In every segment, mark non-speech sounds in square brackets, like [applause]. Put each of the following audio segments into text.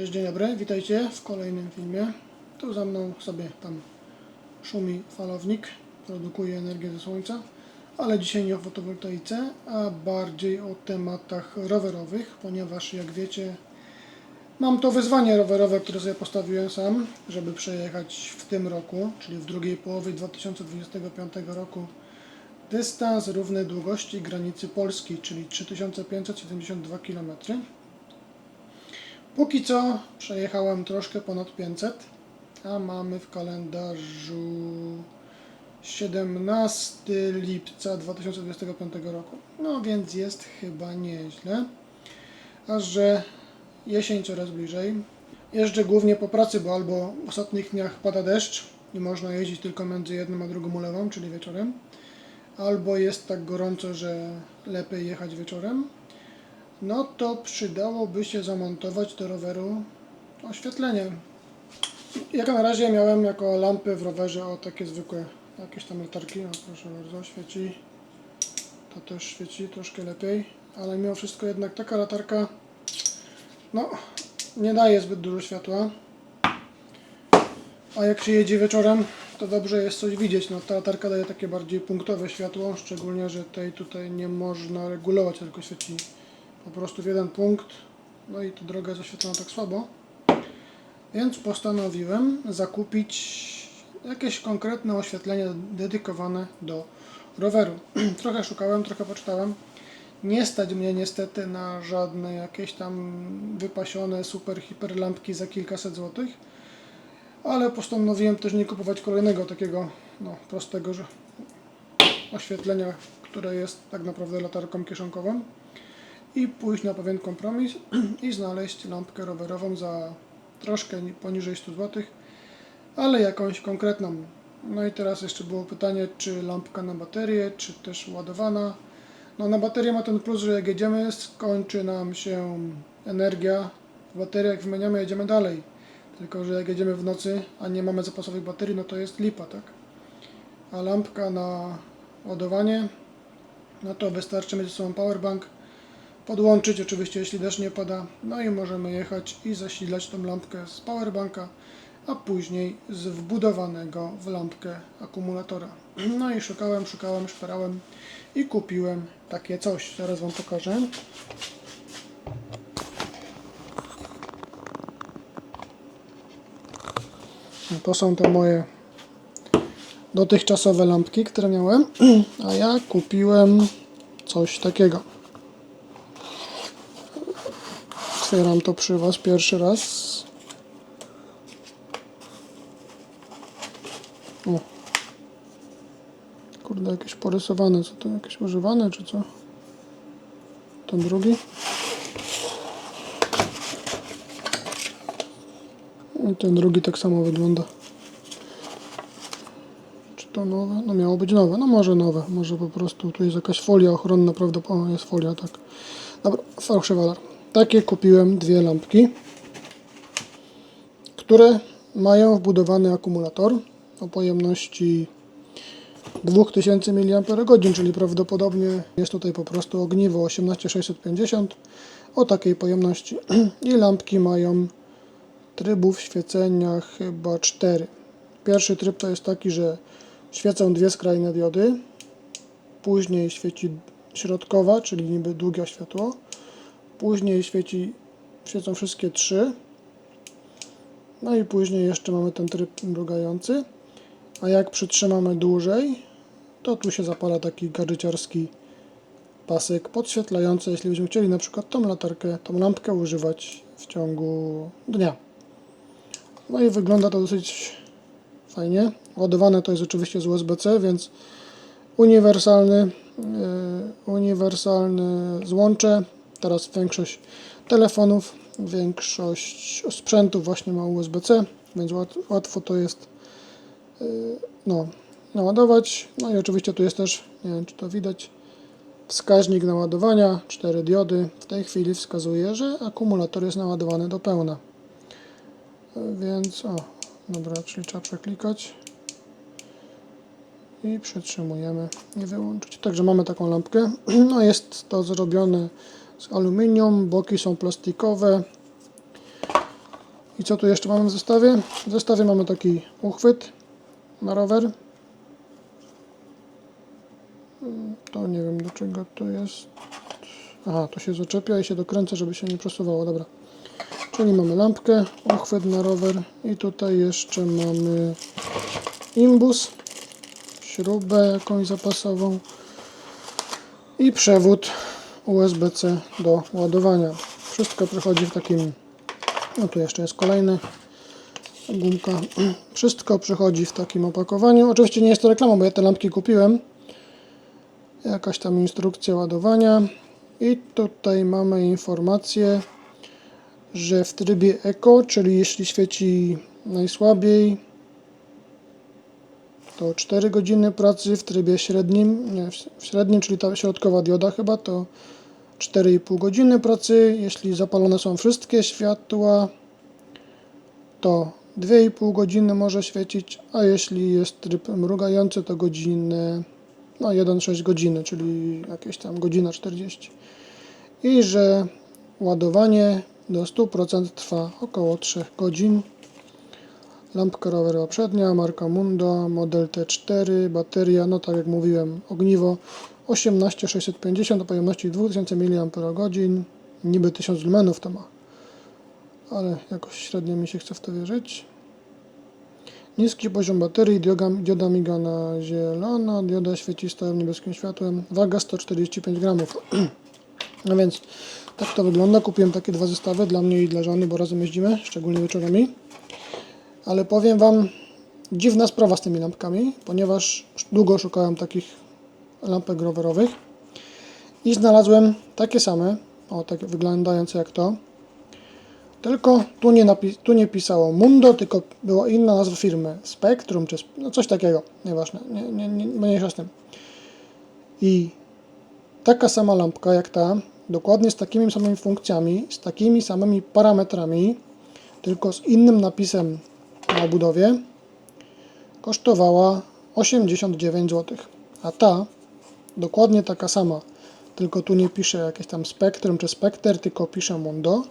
Cześć, dzień dobry, witajcie w kolejnym filmie. Tu za mną sobie tam szumi falownik, produkuje energię ze słońca, ale dzisiaj nie o fotowoltaice, a bardziej o tematach rowerowych, ponieważ jak wiecie mam to wyzwanie rowerowe, które sobie postawiłem sam, żeby przejechać w tym roku, czyli w drugiej połowie 2025 roku dystans równy długości granicy Polski, czyli 3572 km. Póki co przejechałem troszkę ponad 500, a mamy w kalendarzu 17 lipca 2025 roku. No więc jest chyba nieźle. A że jesień coraz bliżej. Jeżdżę głównie po pracy, bo albo w ostatnich dniach pada deszcz i można jeździć tylko między jedną a drugą ulewą, czyli wieczorem. Albo jest tak gorąco, że lepiej jechać wieczorem no to przydałoby się zamontować do roweru oświetlenie. Jak na razie miałem jako lampy w rowerze o takie zwykłe jakieś tam latarki, o proszę bardzo, świeci. To też świeci troszkę lepiej, ale mimo wszystko jednak taka latarka no nie daje zbyt dużo światła. A jak się jedzie wieczorem, to dobrze jest coś widzieć. No, ta latarka daje takie bardziej punktowe światło, szczególnie, że tej tutaj nie można regulować, tylko świeci po prostu w jeden punkt. No i ta droga jest oświetlona tak słabo. Więc postanowiłem zakupić jakieś konkretne oświetlenie dedykowane do roweru. [clears throat] trochę szukałem, trochę poczytałem. Nie stać mnie niestety na żadne jakieś tam wypasione super hiper lampki za kilkaset złotych. Ale postanowiłem też nie kupować kolejnego takiego no, prostego oświetlenia, które jest tak naprawdę latarką kieszonkową i pójść na pewien kompromis [clears throat] i znaleźć lampkę rowerową za troszkę ni- poniżej 100 zł, ale jakąś konkretną. No i teraz jeszcze było pytanie, czy lampka na baterię, czy też ładowana. No na baterię ma ten plus, że jak jedziemy, skończy nam się energia w bateriach, jak wymieniamy, jedziemy dalej. Tylko, że jak jedziemy w nocy, a nie mamy zapasowych baterii, no to jest lipa, tak? A lampka na ładowanie, no to wystarczy mieć ze sobą powerbank, podłączyć oczywiście jeśli deszcz nie pada, no i możemy jechać i zasilać tą lampkę z powerbanka, a później z wbudowanego w lampkę akumulatora. No i szukałem, szukałem, szperałem i kupiłem takie coś. Zaraz Wam pokażę. No To są te moje dotychczasowe lampki, które miałem, [clears throat] a ja kupiłem coś takiego. Otwieram to przy Was pierwszy raz. O. Kurde, jakieś porysowane. Co to? Jakieś używane, czy co? Ten drugi. I ten drugi tak samo wygląda. Czy to nowe? No miało być nowe. No może nowe. Może po prostu tu jest jakaś folia ochronna? O, jest folia, tak. Dobra, fałszywy alarm. Takie kupiłem dwie lampki, które mają wbudowany akumulator o pojemności 2000 mAh, czyli prawdopodobnie jest tutaj po prostu ogniwo 18650 o takiej pojemności. [clears throat] I lampki mają trybów świecenia chyba 4. Pierwszy tryb to jest taki, że świecą dwie skrajne diody, później świeci środkowa, czyli niby długie światło, później świeci, świecą wszystkie trzy, no i później jeszcze mamy ten tryb mrugający, a jak przytrzymamy dłużej, to tu się zapala taki gadżeciarski pasek podświetlający, jeśli byśmy chcieli na przykład tą latarkę, tą lampkę używać w ciągu dnia. No i wygląda to dosyć fajnie. Ładowane to jest oczywiście z USB-C, więc uniwersalny, yy, uniwersalne złącze. Teraz większość telefonów, większość sprzętów właśnie ma USB-C, więc łat, łatwo to jest yy, no, naładować. No i oczywiście tu jest też, nie wiem czy to widać, wskaźnik naładowania, 4 diody. W tej chwili wskazuje, że akumulator jest naładowany do pełna. Więc, o, dobra, czyli trzeba przeklikać i przytrzymujemy i wyłączyć. Także mamy taką lampkę. [clears throat] No jest to zrobione z aluminium, boki są plastikowe. I co tu jeszcze mamy w zestawie? W zestawie mamy taki uchwyt na rower. To nie wiem do czego to jest. Aha, to się zaczepia i się dokręca, żeby się nie przesuwało. Dobra. Czyli mamy lampkę, uchwyt na rower i tutaj jeszcze mamy imbus, śrubę jakąś zapasową i przewód USB-C do ładowania. Wszystko przychodzi w takim, no tu jeszcze jest kolejny gumka. [clears throat] Wszystko przychodzi w takim opakowaniu. Oczywiście nie jest to reklama, bo ja te lampki kupiłem. Jakaś tam instrukcja ładowania. I tutaj mamy informację, że w trybie Eco, czyli jeśli świeci najsłabiej, to 4 godziny pracy, w trybie średnim, nie, w średnim, czyli ta środkowa dioda chyba, to 4,5 godziny pracy. Jeśli zapalone są wszystkie światła, to 2,5 godziny może świecić, a jeśli jest tryb mrugający, to godzinę, no 1,6 godziny, czyli jakieś tam godzina 40. I że ładowanie do 100% trwa około 3 godzin. Lampka rowerowa przednia, marka Mundo, model T4, bateria, no tak jak mówiłem, ogniwo 18650 o pojemności 2000 mAh, niby 1000 lumenów to ma, ale jakoś średnio mi się chce w to wierzyć. Niski poziom baterii, dioda, dioda miga na zielono, dioda świeci stałym niebieskim światłem, waga 145 gramów. [clears throat] No więc tak to wygląda. Kupiłem takie dwa zestawy dla mnie i dla żony, bo razem jeździmy, szczególnie wieczorami. Ale powiem Wam, dziwna sprawa z tymi lampkami, ponieważ długo szukałem takich lampek rowerowych i znalazłem takie same, o tak wyglądające jak to. Tylko tu nie, tu nie pisało Mundo, tylko była inna nazwa firmy, Spectrum czy no coś takiego, nieważne, nie, nie, nie, mniejsza z tym. I taka sama lampka jak ta, dokładnie z takimi samymi funkcjami, z takimi samymi parametrami, tylko z innym napisem na obudowie, kosztowała 89 zł. A ta, dokładnie taka sama, tylko tu nie pisze jakieś tam Spectrum czy Spectre, tylko pisze Mundo,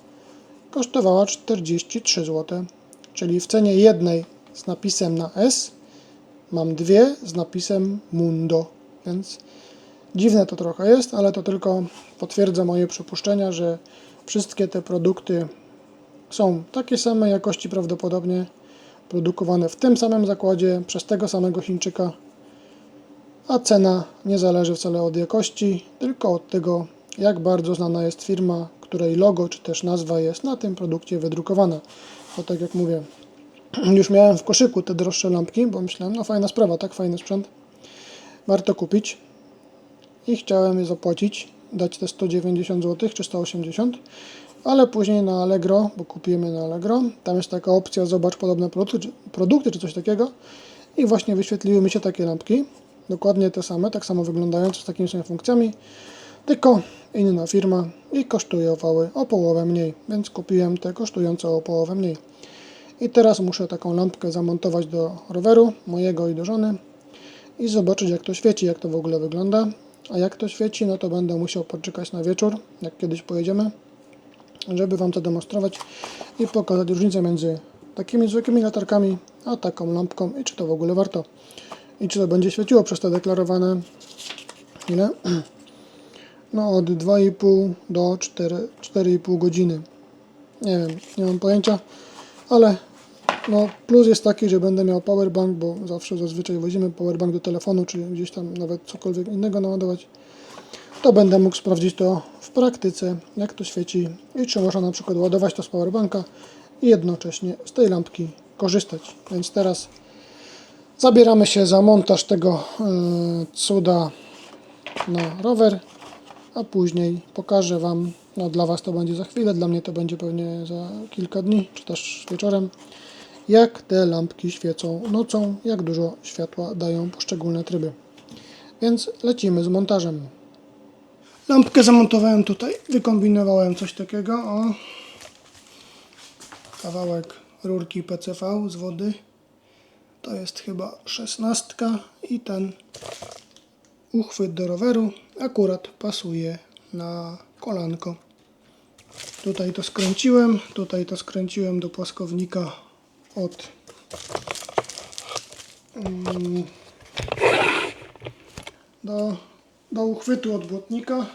kosztowała 43 zł. Czyli w cenie jednej z napisem na S mam dwie z napisem Mundo, więc Dziwne to trochę jest, ale to tylko potwierdza moje przypuszczenia, że wszystkie te produkty są takie same jakości prawdopodobnie, produkowane w tym samym zakładzie przez tego samego Chińczyka, a cena nie zależy wcale od jakości, tylko od tego, jak bardzo znana jest firma, której logo czy też nazwa jest na tym produkcie wydrukowana. Bo tak jak mówię, [clears throat] już miałem w koszyku te droższe lampki, bo myślałem, no fajna sprawa, tak fajny sprzęt, warto kupić i chciałem je zapłacić, dać te 190 zł czy 180, ale później na Allegro, bo kupiłem je na Allegro, tam jest taka opcja zobacz podobne produkty, produkty czy coś takiego. I właśnie wyświetliły mi się takie lampki, dokładnie te same, tak samo wyglądające z takimi samymi funkcjami, tylko inna firma i kosztowały o połowę mniej, więc kupiłem te kosztujące o połowę mniej. I teraz muszę taką lampkę zamontować do roweru mojego i do żony i zobaczyć jak to świeci, jak to w ogóle wygląda. A jak to świeci, no to będę musiał poczekać na wieczór, jak kiedyś pojedziemy, żeby Wam to demonstrować i pokazać różnicę między takimi zwykłymi latarkami, a taką lampką i czy to w ogóle warto. I czy to będzie świeciło przez te deklarowane ile? [clears throat] No od 2,5 do 4, 4,5 godziny. Nie wiem, nie mam pojęcia, ale no plus jest taki, że będę miał powerbank, bo zawsze zazwyczaj wozimy powerbank do telefonu, czyli gdzieś tam nawet cokolwiek innego naładować. To będę mógł sprawdzić to w praktyce, jak to świeci i czy można na przykład ładować to z powerbanka i jednocześnie z tej lampki korzystać. Więc teraz zabieramy się za montaż tego e, cuda na rower, a później pokażę Wam, no dla Was to będzie za chwilę, dla mnie to będzie pewnie za kilka dni, czy też wieczorem, jak te lampki świecą nocą, jak dużo światła dają poszczególne tryby. Więc lecimy z montażem. Lampkę zamontowałem tutaj, wykombinowałem coś takiego, o kawałek rurki PCV z wody, to jest chyba szesnastka i ten uchwyt do roweru akurat pasuje na kolanko. Tutaj to skręciłem, tutaj to skręciłem do płaskownika od mm, do, do uchwytu od błotnika,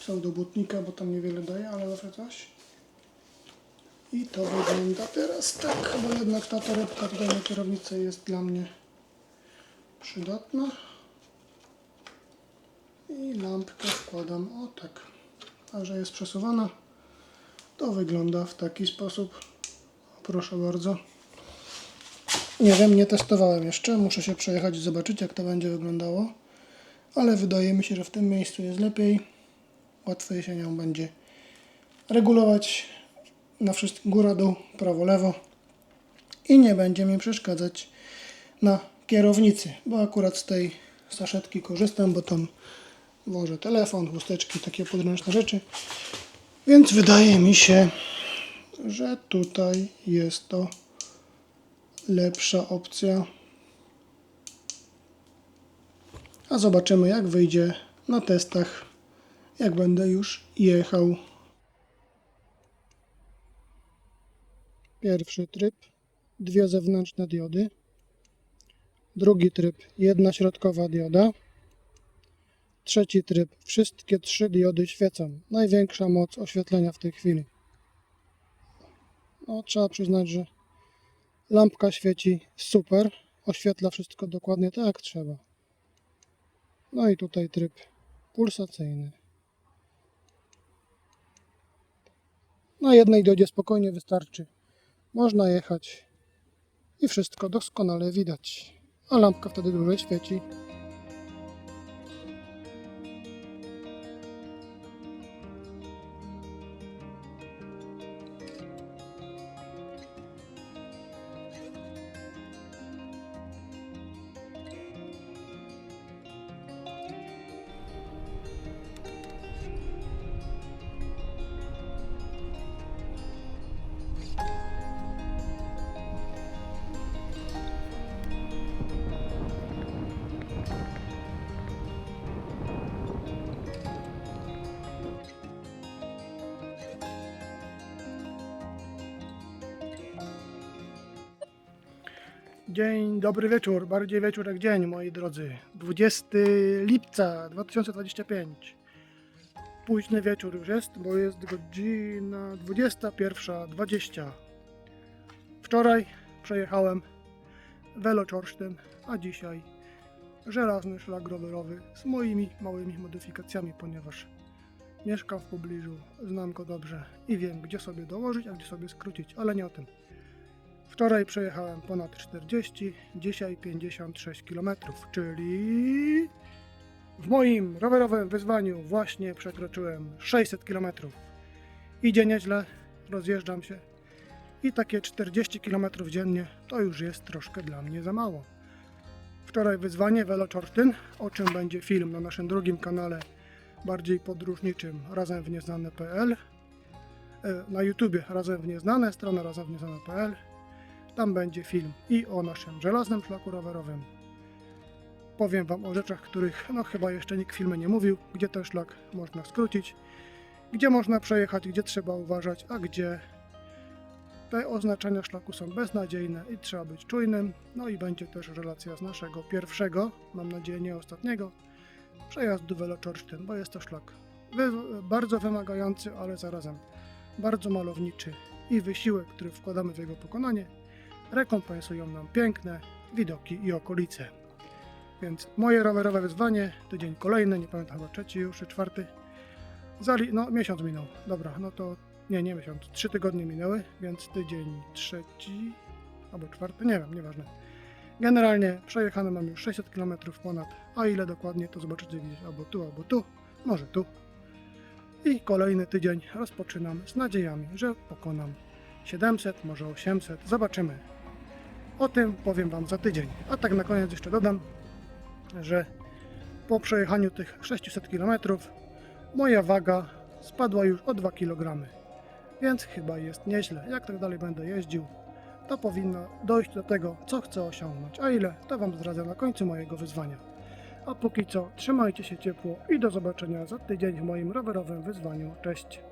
pseudobłotnika, bo tam niewiele daje, ale zawsze coś. I to wygląda teraz tak, bo jednak ta torebka tutaj na kierownicy jest dla mnie przydatna. I lampkę wkładam o tak. A że jest przesuwana, to wygląda w taki sposób. Proszę bardzo. Nie wiem, nie testowałem jeszcze. Muszę się przejechać i zobaczyć, jak to będzie wyglądało. Ale wydaje mi się, że w tym miejscu jest lepiej. Łatwiej się nią będzie regulować na wszystkim góra, dół, prawo, lewo. I nie będzie mi przeszkadzać na kierownicy, bo akurat z tej saszetki korzystam, bo tam włożę telefon, chusteczki, takie podręczne rzeczy. Więc wydaje mi się, że tutaj jest to lepsza opcja. A zobaczymy jak wyjdzie na testach, jak będę już jechał. Pierwszy tryb, dwie zewnętrzne diody. Drugi tryb, jedna środkowa dioda. Trzeci tryb, wszystkie trzy diody świecą. Największa moc oświetlenia w tej chwili. No, trzeba przyznać, że lampka świeci super. Oświetla wszystko dokładnie tak jak trzeba. No i tutaj tryb pulsacyjny. Na jednej diodzie spokojnie wystarczy. Można jechać i wszystko doskonale widać. A lampka wtedy dłużej świeci. Dzień dobry wieczór, bardziej wieczór jak dzień, moi drodzy. 20 lipca 2025. Późny wieczór już jest, bo jest godzina 21.20. Wczoraj przejechałem Veloczorsztyn, a dzisiaj żelazny szlak rowerowy z moimi małymi modyfikacjami, ponieważ mieszkam w pobliżu, znam go dobrze i wiem, gdzie sobie dołożyć, a gdzie sobie skrócić, ale nie o tym. Wczoraj przejechałem ponad 40, dzisiaj 56 km, czyli w moim rowerowym wyzwaniu właśnie przekroczyłem 600 km. Idzie nieźle, rozjeżdżam się i takie 40 km dziennie to już jest troszkę dla mnie za mało. Wczoraj wyzwanie Veloczorsztyn, o czym będzie film na naszym drugim kanale bardziej podróżniczym razem w nieznane.pl E, na YouTubie razem w nieznane, strona razem w nieznane.pl tam będzie film i o naszym żelaznym szlaku rowerowym. Powiem Wam o rzeczach, których no chyba jeszcze nikt w filmie nie mówił, gdzie ten szlak można skrócić, gdzie można przejechać, gdzie trzeba uważać, a gdzie te oznaczenia szlaku są beznadziejne i trzeba być czujnym. No i będzie też relacja z naszego pierwszego, mam nadzieję nie ostatniego, przejazdu Veloczorsztyn, bo jest to szlak bardzo wymagający, ale zarazem bardzo malowniczy i wysiłek, który wkładamy w jego pokonanie, rekompensują nam piękne widoki i okolice. Więc moje rowerowe wyzwanie, tydzień kolejny, nie pamiętam chyba trzeci już, czy czwarty. Zali, no miesiąc minął, dobra, no to nie, nie miesiąc, trzy tygodnie minęły, więc tydzień trzeci albo czwarty, nie wiem, nieważne. Generalnie przejechane mam już 600 km ponad, a ile dokładnie to zobaczycie gdzieś albo tu, albo tu, może tu. I kolejny tydzień rozpoczynam z nadziejami, że pokonam 700, może 800, zobaczymy. O tym powiem Wam za tydzień. A tak na koniec jeszcze dodam, że po przejechaniu tych 600 km moja waga spadła już o 2 kg. Więc chyba jest nieźle. Jak tak dalej będę jeździł, to powinno dojść do tego, co chcę osiągnąć. A ile, to Wam zdradzę na końcu mojego wyzwania. A póki co, trzymajcie się ciepło i do zobaczenia za tydzień w moim rowerowym wyzwaniu. Cześć!